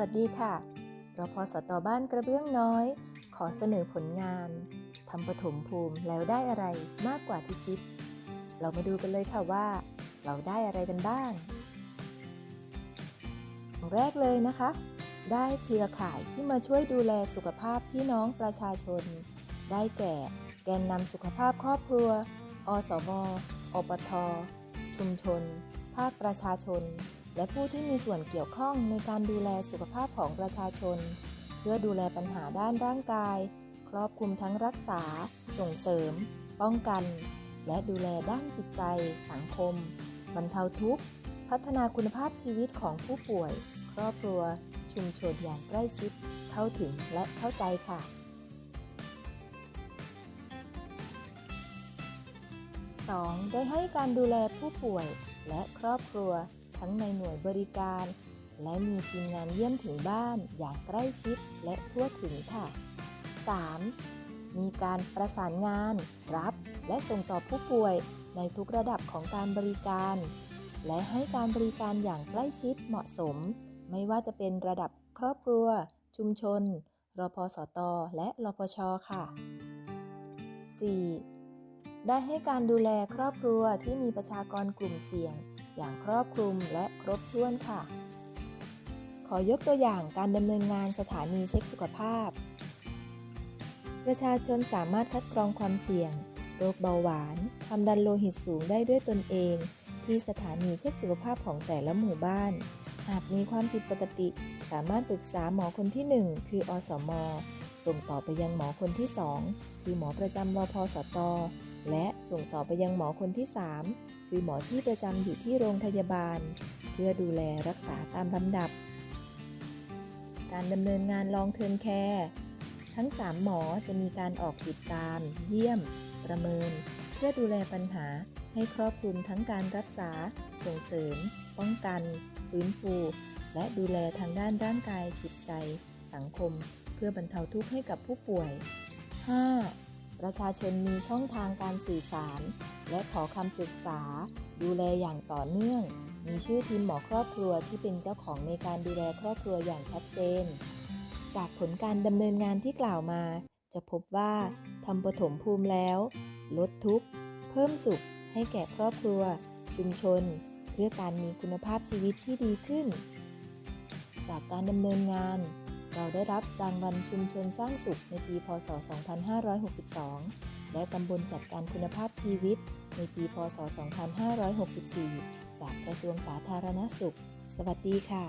วัสดีค่ะรพสตบ้านกระเบื้องน้อย ขอเสนอผลงานทำปฐมภูมิแล้วได้อะไรมากกว่าที่คิด เรามาดูกันเลยค่ะว่า เราได้อะไรกันบ้างแรกเลยนะคะ ได้เครือข่ายที่มาช่วยดูแลสุขภาพพี่น้องประชาชน ได้แก่ แกนนำสุขภาพครอบครัว อสม อปท ชุมชน ภาคประชาชน และผู้ที่มีส่วนเกี่ยวข้องในการดูแลสุขภาพของประชาชน เพื่อดูแลปัญหาด้านร่างกาย ครอบคลุมทั้งรักษา ส่งเสริม ป้องกัน และดูแลด้านจิตใจ สังคม บรรเทาทุกข์ พัฒนาคุณภาพชีวิตของผู้ป่วย ครอบครัว ชุมชนอย่างใกล้ชิด เข้าถึงและเข้าใจค่ะ 2. ได้ให้การดูแลผู้ป่วยและครอบครัว ทั้งในหน่วยบริการ และมีทีมงานเยี่ยมถึงบ้านอย่างใกล้ชิดและทั่วถึงค่ะ 3. มีการประสานงาน รับ และส่งต่อผู้ป่วยในทุกระดับของการบริการ และให้การบริการอย่างใกล้ชิดเหมาะสม ไม่ว่าจะเป็นระดับครอบครัว ชุมชน รพสต และรพช ค่ะ 4. ได้ให้การดูแลครอบครัวที่มีประชากรกลุ่มเสี่ยง อย่างครอบคลุมและครบถ้วนค่ะ ขอยกตัวอย่างการดำเนินงานสถานีเช็คสุขภาพ ประชาชนสามารถคัดกรองความเสี่ยง โรคเบาหวานความดันโลหิตสูงได้ด้วยตนเอง ที่สถานีเช็คสุขภาพของแต่ละหมู่บ้าน หากมีความผิดปกติ สามารถปรึกษาหมอคนที่ 1 คืออสม ส่งต่อไปยังหมอคนที่ 2 คือหมอประจำรอพสต และส่งต่อไปยังหมอคนที่ 3 คือหมอที่ประจำอยู่ที่โรงพยาบาล เพื่อดูแลรักษาตามลำดับ การดำเนินงานลองเทอมแคร์ทั้ง 3 หมอจะมีการออกติดตาม เยี่ยม ประเมิน เพื่อดูแลปัญหาให้ครอบคลุมทั้งการรักษา ส่งเสริม ป้องกัน ฟื้นฟู และดูแลทางด้านร่างกายจิตใจ สังคม เพื่อบรรเทาทุกข์ให้กับผู้ป่วย 5. ประชาชนมีช่องทางการสื่อสาร และขอคำปรึกษา ดูแลอย่างต่อเนื่อง มีชื่อทีมหมอครอบครัวที่เป็นเจ้าของในการดูแลครอบครัวอย่างชัดเจน จากผลการดำเนินงานที่กล่าวมา จะพบว่าทำปฐมภูมิแล้ว ลดทุกข์ เพิ่มสุข ให้แก่ครอบครัว ชุมชน เพื่อการมีคุณภาพชีวิตที่ดีขึ้น จากการดำเนินงาน เราได้รับรางวัลชุมชนสร้างสุขในปี พศ 2562 และตำบลจัดการคุณภาพชีวิต ในปี พศ 2564 จากกระทรวงสาธารณสุข สวัสดีค่ะ